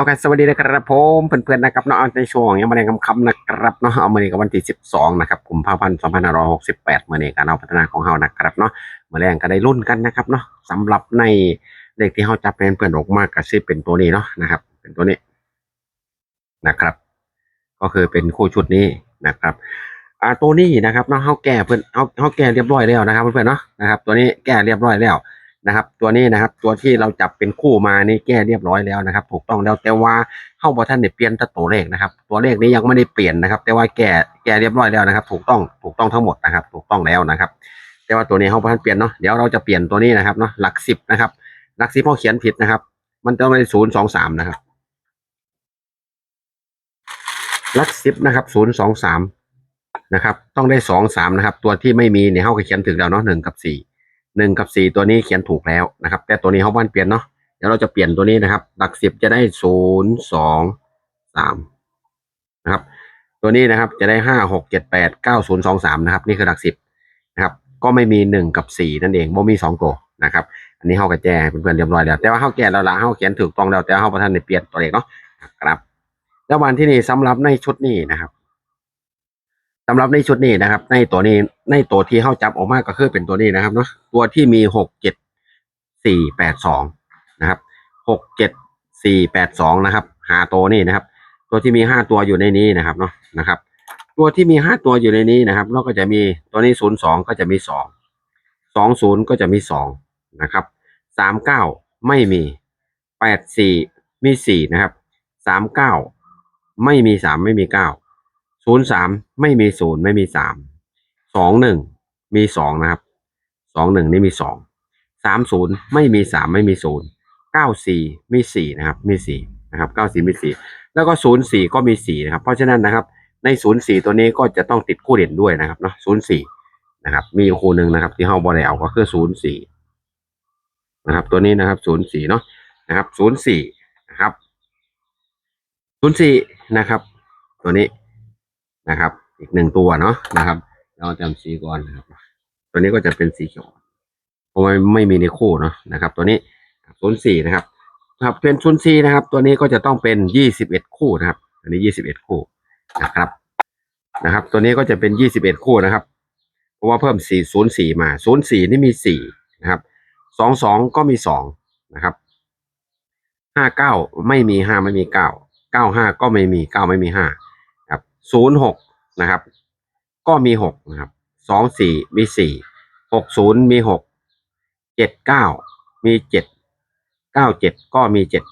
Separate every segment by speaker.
Speaker 1: เอากันสวัสดีนะครับผมเพื่อนๆนะครับเนาะในช่วงยังมาแรงคำๆนะครับเนาะเอามาในวันที่ 12 นะครับกุมภาพันธ์2568เมื่อนี้การเอาพัฒนาของเฮานะครับเนาะเมื่อแรงก็ได้รุ่นกันนะครับเนาะสำหรับในเลขที่เฮาจับเป็นเพื่อนออกมาก็สิเป็นตัวนี้เนาะนะครับ เป็นตัวนี้นะครับ ก็คือเป็นคู่ชุดนี้นะครับอ่าตัวนี้นะครับเนาะเฮาแก้เพื่อนเฮาเฮาแก้เรียบร้อยแล้วนะครับเพื่อนๆเนาะนะครับ ตัวนี้แก้เรียบร้อยแล้ว นะครับ ตัวนี้นะครับ ตัวที่เราจับเป็นคู่มานี่แก้เรียบร้อยแล้วนะครับ ถูกต้องแล้วแต่ว่าเข้าบอท่านเนี่ยเปลี่ยนตัวเลขนะครับ ตัวเลขนี้ยังไม่ได้เปลี่ยนนะครับ แต่ว่าแก้แก้เรียบร้อยแล้วนะครับ ถูกต้องถูกต้องทั้งหมดนะครับ ถูกต้องแล้วนะครับ แต่ว่าตัวนี้เข้าบอท่านเปลี่ยนเนาะเดี๋ยวเราจะเปลี่ยนตัวนี้นะครับเนาะหลักสิบนะครับหลักสิบเขาเขียนผิดนะครับ มันต้องเป็นศูนย์สองสามนะครับหลักสิบนะครับศูนย์สองสามนะครับ ต้องได้สองสามนะครับ ตัวที่ไม่มีเนี่ยเข้าก็เขียนถึงแล้วเนาะหนึ่งกับสี่ หนึ่งกับสี่ตัวนี้เขียนถูกแล้วนะครับ แต่ตัวนี้เขาบ้านเปลี่ยนเนาะเดี๋ยวเราจะเปลี่ยนตัวนี้นะครับ หลักสิบจะได้ศูนย์สองสามนะครับ ตัวนี้นะครับจะได้ห้าหกเจ็ดแปดเก้าศูนย์สองสามนะครับ นี่คือหลักสิบนะครับ ก็ไม่มีหนึ่งกับสี่นั่นเองบ่มีสองตัวนะครับ อันนี้เขากระแจเพื่อนๆเรียบร้อยแล้ว แต่ว่าเขาแก้แล้วละเขาเขียนถูกต้องแล้วแต่เขาประทานในเปลี่ยนตัวเลขเนาะครับ แล้ววันที่นี่สำหรับในชุดนี้นะครับ สำหรับในชุดนี้นะครับ ในตัวนี้ในตัวที่เข้าจับออกมาก็คือเป็นตัวนี้นะครับเนาะตัวที่มีหกเจ็ดสี่แปดสองนะครับหกเจ็ดสี่แปดสองนะครับหาตัวนี้นะครับ ตัวที่มีห้าตัวอยู่ในนี้นะครับเนาะนะครับ ตัวที่มีห้าตัวอยู่ในนี้นะครับเราก็จะมีตัวนี้ศูนย์สองก็จะมีสองสองศูนย์ก็จะมีสองนะครับสามเก้าไม่มีแปดสี่มีสี่นะครับสามเก้าไม่มีสามไม่มีเก้า ศูนย์สามไม่มีศูนย์ไม่มีสามสองหนึ่งมีสองนะครับสองหนึ่งนี่มีสองสามศูนย์ไม่มีสามไม่มีศูนย์เก้าสี่มีสี่นะครับมีสี่นะครับเก้าสี่มีสี่แล้วก็ศูนย์สี่ก็มีสี่นะครับ เพราะฉะนั้นนะครับ ในศูนย์สี่ตัวนี้ก็จะต้องติดคู่เด่นด้วยนะครับเนาะศูนย์สี่นะครับ มีคู่หนึ่งนะครับ ที่เฮาบอลเอาก็คือศูนย์สี่นะครับ ตัวนี้นะครับศูนย์สี่เนาะนะครับศูนย์สี่นะครับศูนย์สี่นะครับ ตัวนี้ นะครับ อีกหนึ่งตัวเนาะนะครับ เราจำสีก่อนนะครับ ตัวนี้ก็จะเป็นสีเขียวเพราะว่าไม่มีในคู่เนาะนะครับ ตัวนี้ศูนย์สี่นะครับครับเป็นศูนย์สี่นะครับ ตัวนี้ก็จะต้องเป็นยี่สิบเอ็ดคู่นะครับ อันนี้ยี่สิบเอ็ดคู่นะครับนะครับ ตัวนี้ก็จะเป็นยี่สิบเอ็ดคู่นะครับ เพราะว่าเพิ่มสี่ศูนย์สี่มาศูนย์สี่นี่มีสี่นะครับสองสองก็มีสองนะครับห้าเก้าไม่มีห้าไม่มีเก้าเก้าห้าก็ไม่มีเก้าไม่มีห้า ศูนย์หกนะครับ ก็มีหกนะครับสองสี่มีสี่หกศูนย์มีหกเจ็ดเก้ามีเจ็ดเก้าเจ็ดก็มีเจ็ด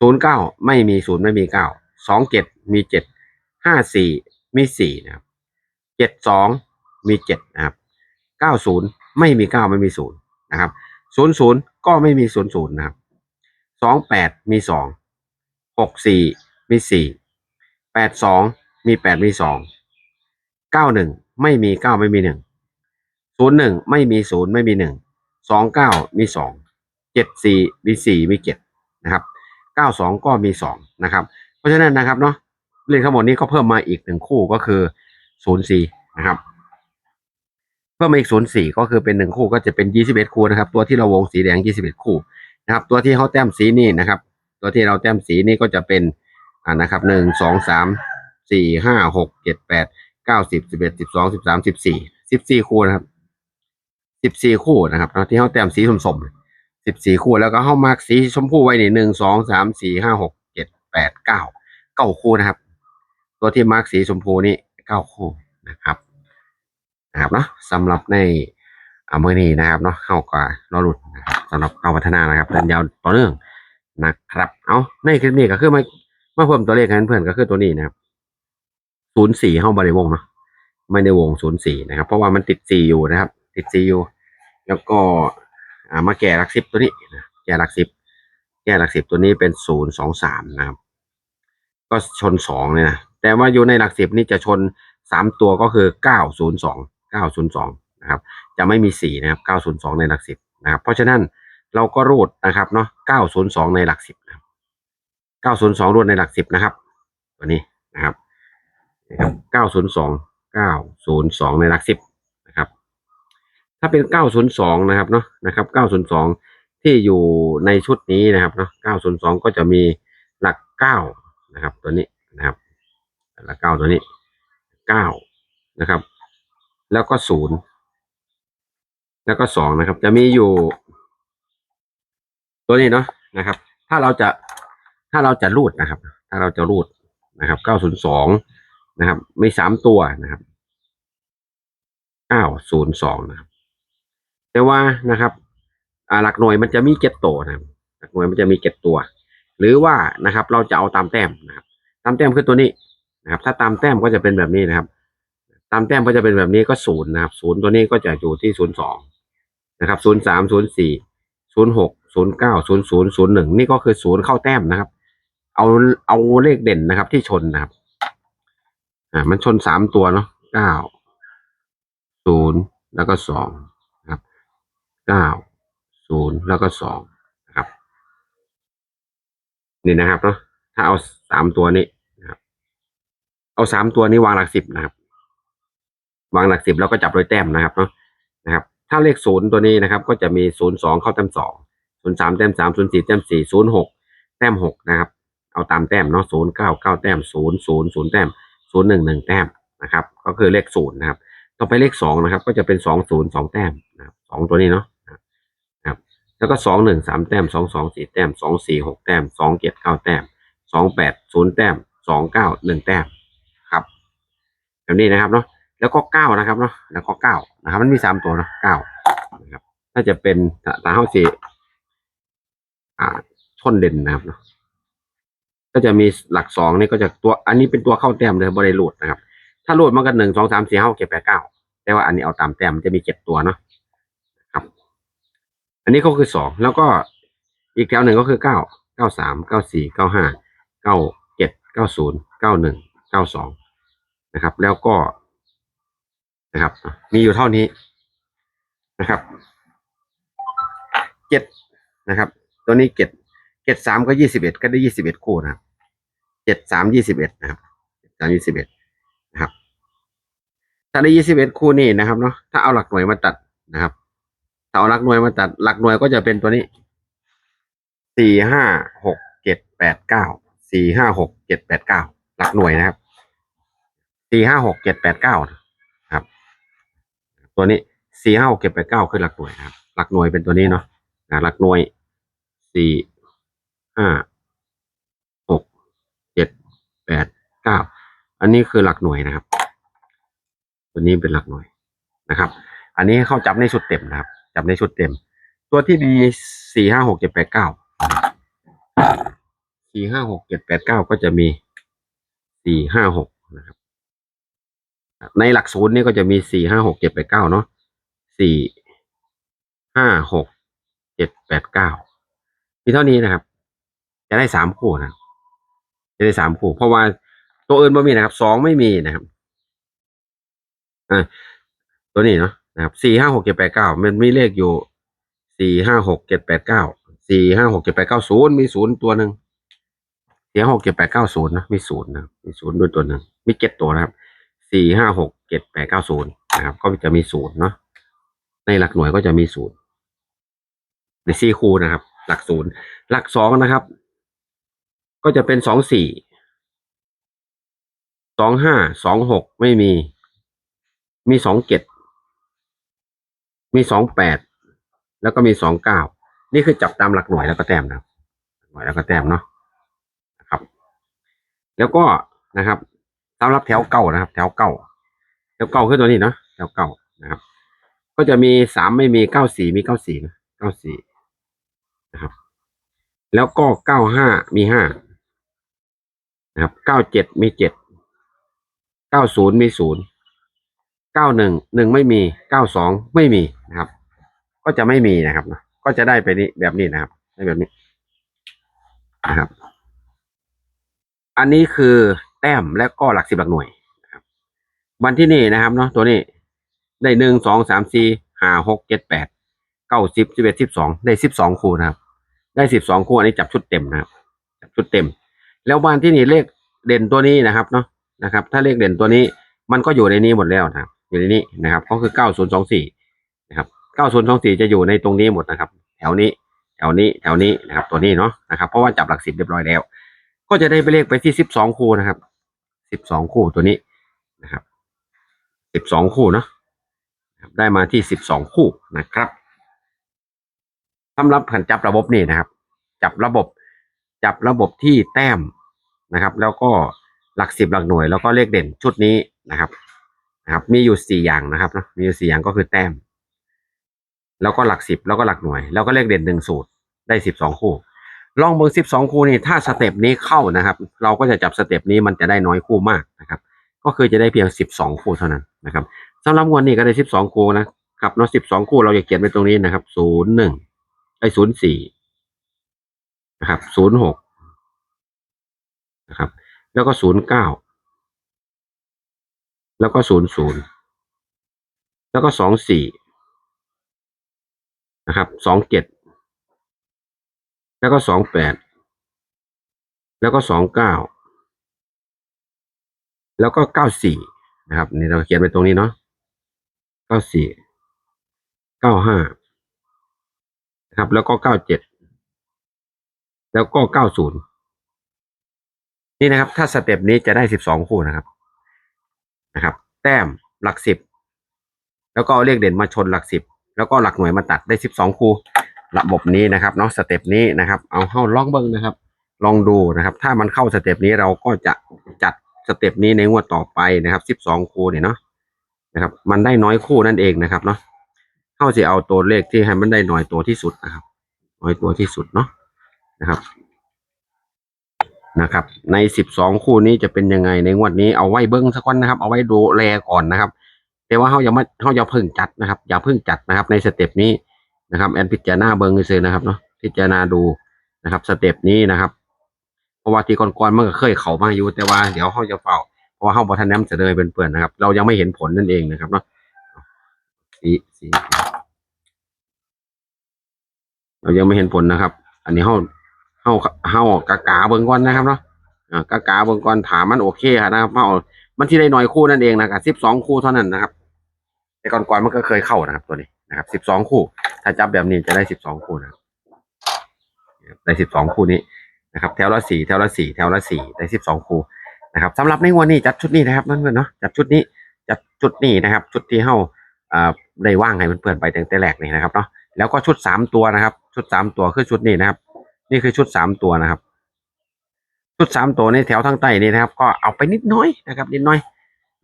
Speaker 1: ศูนย์เก้าไม่มีศูนย์ไม่มีเก้าสองเจ็ดมีเจ็ดห้าสี่มีสี่นะครับเจ็ดสองมีเจ็ดนะครับเก้าศูนย์ไม่มีเก้าไม่มีศูนย์นะครับศูนย์ศูนย์ก็ไม่มีศูนย์ศูนย์นะครับสองแปดมีสองหกสี่มีสี่ แปดสองมีแปดมีสองเก้าหนึ่งไม่มีเก้าไม่มีหนึ่งศูนย์หนึ่งไม่มีศูนย์ไม่มีหนึ่งสองเก้ามีสองเจ็ดสี่มีสี่มีเจ็ดนะครับเก้าสองก็มีสองนะครับ เพราะฉะนั้นนะครับเนาะเลขทั้งหมดนี้ก็เพิ่มมาอีกหนึ่งคู่ก็คือศูนย์สี่นะครับ เพิ่มมาอีกศูนย์สี่ก็คือเป็นหนึ่งคู่ก็จะเป็นยี่สิบเอ็ดคู่นะครับ ตัวที่เราวงสีแดงยี่สิบเอ็ดคู่นะครับ ตัวที่เขาแต้มสีนี่นะครับ ตัวที่เราแต้มสีนี่ก็จะเป็น อ่านะครับหนึ่งสองสามสี่ห้าหกเจ็ดแปดเก้าสิบสิบเอ็ดสิบสองสิบสามสิบสี่สิบสี่คู่นะครับสิบสี่คู่นะครับที่เขาแต้มสีสมๆสิบสี่คู่แล้วก็เขามาร์กสีชมพูไว้นี่หนึ่งสองสามสี่ห้าหกเจ็ดแปดเก้าเก้าคู่นะครับ ตัวที่มาร์กสีชมพูนี่เก้าคู่นะครับนะครับเนาะสำหรับในอ่าเมื่อนี้นะครับเนาะเข้ากับรอหลุดนะครับสำหรับเข้าพัฒนานะครับเดินยาวต่อเนื่องนะครับ เอาในคลิปนี้ก็คือมา มาเพิ่มตัวเลขให้เพื่อนก็คือตัวนี้นะครับศูนย์สี่ห้องบริวงเนาะไม่ได้วงศูนย์สี่นะครับ เพราะว่ามันติดสี่อยู่นะครับ ติดสี่อยู่ แล้วก็อ่ามาแก่หลักสิบตัวนี้นะแก่หลักสิบแก่หลักสิบตัวนี้เป็นศูนย์สองสามนะครับ ก็ชนสองเลยนะแต่ว่าอยู่ในหลักสิบนี่จะชนสามตัวก็คือเก้าศูนย์สองเก้าศูนย์สองนะครับ จะไม่มีสี่นะครับเก้าศูนย์สองในหลักสิบนะครับ เพราะฉะนั้นเราก็รูดนะครับเนาะเก้าศูนย์สองในหลักสิบนะครับ เก้าศูนย์สองรวดในหลักสิบนะครับ ตัวนี้นะครับเก้าศูนย์สองเก้าศูนย์สองในหลักสิบนะครับ ถ้าเป็นเก้าศูนย์สองนะครับเนาะนะครับเก้าศูนย์สองที่อยู่ในชุดนี้นะครับเนาะเก้าศูนย์สองก็จะมีหลัก้านะครับ ตัวนี้นะครับแล้วเก้าตัวนี้เก้านะครับ แล้วก็ศูนย์แล้วก็สองนะครับ จะมีอยู่ ตัวนี้เนาะนะครับ ถ้าเราจะ ถ้าเราจะรูดนะครับ ถ้าเราจะรูดนะครับเก้าศูนย์สองนะครับมีสามตัวนะครับเก้าศูนย์สองนะครับ แต่ว่านะครับหลักหน่วยมันจะมีเจ็ดตัวนะครับ หลักหน่วยมันจะมีเจ็ดตัว หรือว่านะครับ เราจะเอาตามแต้มนะครับ ตามแต้มคือตัวนี้นะครับ ถ้าตามแต้มก็จะเป็นแบบนี้นะครับ ตามแต้มก็จะเป็นแบบนี้ก็ศูนย์นะครับศูนย์ตัวนี้ก็จะอยู่ที่ศูนย์สองนะครับศูนย์สามศูนย์สี่ศูนย์หกศูนย์เก้าศูนย์ศูนย์ศูนย์หนึ่งนี่ก็คือศูนย์เข้าแต้มนะครับ เอาเอาเลขเด่นนะครับ ที่ชนนะครับ อ่า มันชนสามตัวเนาะเก้าศูนย์แล้วก็สองนะครับเก้าศูนย์แล้วก็สองนะครับ นี่นะครับเนาะถ้าเอาสามตัวนี้นะครับ เอาสามตัวนี้วางหลักสิบนะครับ วางหลักสิบแล้วก็จับโดยแต้มนะครับเนาะนะครับ ถ้าเลขศูนย์ตัวนี้นะครับ ก็จะมีศูนย์สองเข้าแต้มสองศูนย์สามแต้มสามศูนย์สี่แต้มสี่ศูนย์หกแต้มหกนะครับ เอาตามแต้มเนาะศูนย์เก้าเก้าแต้มศูนย์ศูนย์ศูนย์แต้มศูนย์หนึ่งหนึ่งแต้มนะครับ ก็คือเลขศูนย์นะครับ ต่อไปเลขสองนะครับ ก็จะเป็นสองศูนย์สองแต้มนะครับสองตัวนี้เนาะนะครับ แล้วก็สองหนึ่งสามแต้มสองสองสี่แต้มสองสี่หกแต้มสองเจ็ดเก้าแต้มสองแปดศูนย์แต้มสองเก้าหนึ่งแต้มครับแบบนี้นะครับเนาะแล้วก็เก้านะครับเนาะแล้วก็เก้านะครับ มันมีสามตัวเนาะเก้านะครับ ถ้าจะเป็นถ้าถ้าเฮาสิอ่าชนเด่นนะครับเนาะ ก็จะมีหลักสองนี่ก็จะตัวอันนี้เป็นตัวเข้าแต้มเลยบริลูดนะครับ ถ้ารูดมันก็หนึ่งสองสามสี่ห้าหกเจ็ดแปดเก้าแต่ว่าอันนี้เอาตามแต้มมันจะมีเจ็ดตัวเนาะครับ อันนี้ก็คือสองแล้วก็อีกแถวหนึ่งก็คือเก้าเก้าสามเก้าสี่เก้าห้าเก้าเจ็ดเก้าศูนย์เก้าหนึ่งเก้าสองนะครับ แล้วก็นะครับ มีอยู่เท่านี้นะครับเจ็ดนะครับ ตัวนี้เจ็ด เจ็ดสามก็ยี่สิบเอ็ดก็ได้ยี่สิบเอ็ดคู่นะครับเจ็ดสามยี่สิบเอ็ดนะครับเจ็ดสามยี่สิบเอ็ดนะครับ ถ้าได้ยี่สิบเอ็ดคู่นี่นะครับเนาะถ้าเอาหลักหน่วยมาตัดนะครับถ้าเอาหลักหน่วยมาตัดหลักหน่วยก็จะเป็นตัวนี้สี่ห้าหกเจ็ดแปดเก้าสี่ห้าหกเจ็ดแปดเก้าหลักหน่วยนะครับสี่ห้าหกเจ็ดแปดเก้านะครับ ตัวนี้สี่ห้าหกเจ็ดแปดเก้าคือหลักหน่วยนะครับ หลักหน่วยเป็นตัวนี้เนาะหลักหน่วยสี่ ห้าหกเจ็ดแปดเก้าอันนี้คือหลักหน่วยนะครับ ตัวนี้เป็นหลักหน่วยนะครับ อันนี้เข้าจับในชุดเต็มนะครับ จับในชุดเต็ม ตัวที่มีสี่ห้าหกเจ็ดแปดเก้าสี่ห้าหกเจ็ดแปดเก้าก็จะมีสี่ห้าหกนะครับ ในหลักศูนย์นี่ก็จะมีสี่ห้าหกเจ็ดแปดเก้าเนาะสี่ห้าหกเจ็ดแปดเก้ามีเท่านี้นะครับ จะได้สามคู่นะจะได้สามคู่ เพราะว่าตัวอื่นไม่มีนะครับสองไม่มีนะครับอ่าตัวนี้เนาะนะครับสี่ห้าหกเจ็ดแปดเก้ามันมีเลขอยู่สี่ห้าหกเจ็ดแปดเก้าสี่ห้าหกเจ็ดแปดเก้าศูนย์มีศูนย์ตัวหนึ่งสี่หกเจ็ดแปดเก้าศูนย์นะมีศูนย์นะมีศูนย์ด้วยตัวหนึ่งมีเจ็ดตัวนะครับสี่ห้าหกเจ็ดแปดเก้าศูนย์นะครับ ก็จะมีศูนย์เนาะในหลักหน่วยก็จะมีศูนย์ในสี่คูนะครับ หลักศูนย์หลักสองนะครับ ก็จะเป็นสองสี่สองห้าสองหกไม่มี มีสองเจ็ดมีสองแปดแล้วก็มีสองเก้านี่คือจับตามหลักหน่วยแล้วก็แต้มนะหน่วยแล้วก็แต้มเนาะนะครับ แล้วก็นะครับสำหรับแถวเก้านะครับ แถวเก้าแถวเก้าคือตัวนี้เนาะแถวเก้านะครับ ก็จะมีสามไม่มีเก้าสี่มีเก้าสี่นะเก้าสี่นะครับ แล้วก็เก้าห้ามีห้า นะครับเก้าเจ็ดมีเจ็ดเก้าศูนย์มีศูนย์เก้าหนึ่งหนึ่งไม่มีเก้าสองไม่มีนะครับ ก็จะไม่มีนะครับนะก็จะได้ไปนี้แบบนี้นะครับได้แบบนี้นะครับ อันนี้คือแต้มและก็หลักสิบหลักหน่วยนะครับ วันที่นี่นะครับเนาะตัวนี้ได้หนึ่งสองสามสี่ห้าหกเจ็ดแปดเก้าสิบสิบเอ็ดสิบสองได้สิบสองคู่นะครับ ได้สิบสองคู่อันนี้จับชุดเต็มนะครับ จับชุดเต็ม แล้ววันที่นี่เลขเด่นตัวนี้นะครับเนาะนะครับ ถ้าเลขเด่นตัวนี้มันก็อยู่ในนี้หมดแล้วนะครับอยู่ในนี้นะครับ ก็คือเก้าศูนย์สองสี่นะครับเก้าศูนย์สองสี่จะอยู่ในตรงนี้หมดนะครับ แถวนี้แถวนี้แถวนี้นะครับ ตัวนี้เนาะนะครับ เพราะว่าจับหลักสิบเรียบร้อยแล้ว ก็จะได้ไปเลขไปที่สิบสองคู่นะครับสิบสองคู่ตัวนี้นะครับสิบสองคู่เนาะได้มาที่สิบสองคู่นะครับสำหรับขันจับระบบนี่นะครับ จับระบบ จับระบบที่แต้มนะครับ แล้วก็หลักสิบหลักหน่วย แล้วก็เลขเด่นชุดนี้นะครับนะครับ มีอยู่สี่อย่างนะครับนะมีอยู่สี่อย่างก็คือแต้ม แล้วก็หลักสิบแล้วก็หลักหน่วย แล้วก็เลขเด่นหนึ่งสูตรได้สิบสองคู่ ลองเบอร์สิบสองคู่นี่ถ้าสเต็ปนี้เข้านะครับ เราก็จะจับสเต็ปนี้มันจะได้น้อยคู่มากนะครับ ก็คือจะได้เพียงสิบสองคู่เท่านั้นนะครับสำหรับงวันนี้ก็ได้สิบสองคู่นะครับเนาะสิบสองคู่เราจะเขียนไปตรงนี้นะครับศูนย์หนึ่งไอ้ศูนย์สี่ นะครับศูนย์หกนะครับ แล้วก็ศูนย์เก้าแล้วก็ศูนย์ศูนย์แล้วก็สองสี่นะครับสองเจ็ดแล้วก็สองแปดแล้วก็สองเก้าแล้วก็เก้าสี่นะครับ นี่เราเขียนไปตรงนี้เนาะเก้าสี่เก้าห้านะครับ แล้วก็เก้าเจ็ด แล้วก็เก้าศูนย์นี่นะครับ ถ้าสเต็ปนี้จะได้สิบสองคู่นะครับนะครับ แต้มหลักสิบแล้วก็เอาเลขเด่นมาชนหลักสิบแล้วก็หลักหน่วยมาตัดได้สิบสองคู่ระบบนี้นะครับเนาะสเต็ปนี้นะครับ เอาเข้าลองเบิ้งนะครับ ลองดูนะครับ ถ้ามันเข้าสเต็ปนี้เราก็จะจัดสเต็ปนี้ในงวดต่อไปนะครับสิบสองคู่เนี่ยเนาะนะครับ มันได้น้อยคู่นั่นเองนะครับเนาะเข้าจะเอาตัวเลขที่ให้มันได้น้อยตัวที่สุดนะครับ น้อยตัวที่สุดเนาะ นะครับนะครับ ในสิบสองคู่นี้จะเป็นยังไงในงวดนี้เอาไว้เบิ้งสักวันนะครับ เอาไว้ดูแลก่อนนะครับ แต่ว่าเขาอย่ามาเขาอย่าเพิ่งจัดนะครับ อย่าเพิ่งจัดนะครับ ในสเต็ปนี้นะครับแอนพิจารณาเบิ้งซื้อนะครับเนาะพิจารณาดูนะครับสเต็ปนี้นะครับเพราะว่าทีก่อนๆมันก็เคยเข้ามาอยู่แต่ว่าเดี๋ยวเขาจะเฝ้าเพราะว่าเขาบอทันแนมเสนอเป็นเปื่อนนะครับ เรายังไม่เห็นผลนั่นเองนะครับเนาะสีสีเรายังไม่เห็นผลนะครับ อันนี้เขา เขาเขากากาเบิ้งก่อนนะครับเนาะอ่ากากาเบิ้งก่อนถามมันโอเคครับนะครับเขามันที่ได้หน้อยคู่นั่นเองนะครับสิบสองคู่เท่านั้นนะครับแต่ก่อนๆมันก็เคยเข้านะครับ ตัวนี้นะครับสิบสองคู่ ถ้าจับแบบนี้จะได้สิบสองคู่นะได้สิบสองคู่นี้นะครับแถวละสี่แถวละสี่แถวละสี่ได้สิบสองคู่นะครับสำหรับในวันนี้จัดชุดนี้นะครับเพื่อนเนาะจัดชุดนี้จัดชุดนี้นะครับ ชุดที่เข้าอ่าได้ว่างให้เพื่อนๆไปตั้งแต่แรกนี่นะครับเนาะแล้วก็ชุดสามตัวนะครับ ชุดสามตัวคือชุดนี้นะครับ นี่คือชุดสามตัวนะครับ ชุดสามตัวในแถวทางใต้นี่นะครับ ก็เอาไปนิดน้อยนะครับ นิดน้อย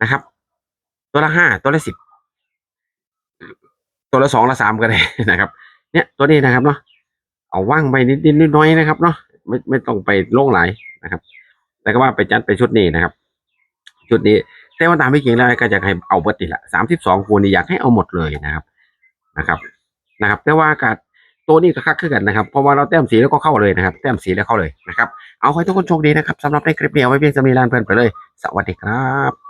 Speaker 1: นะครับ ตัวละห้าตัวละสิบตัวละสองละสามก็ได้นะครับ เนี่ยตัวนี้นะครับเนาะเอาว่างไปนิดนิดน้อยนะครับเนาะไม่ไม่ต้องไปโล่งหลายนะครับ แต่ก็ว่าไปจัดไปชุดนี้นะครับ ชุดนี้ แต่ว่าตามที่จริงแล้วก็จะให้เอาเบิดนี่แหละสามสิบสองคูณนี่อยากให้เอาหมดเลยนะครับนะครับนะครับ แต่ว่าการ ตัวนี้ก็คักขึ้นกันนะครับ เพราะว่าเราแต้มสีแล้วก็เข้าเลยนะครับ แต้มสีแล้วเข้าเลยนะครับ เอาให้ทุกคนโชคดีนะครับสำหรับในคลิปนี้เอาไว้เพียงจะมีลานเพื่อนไปเลย สวัสดีครับ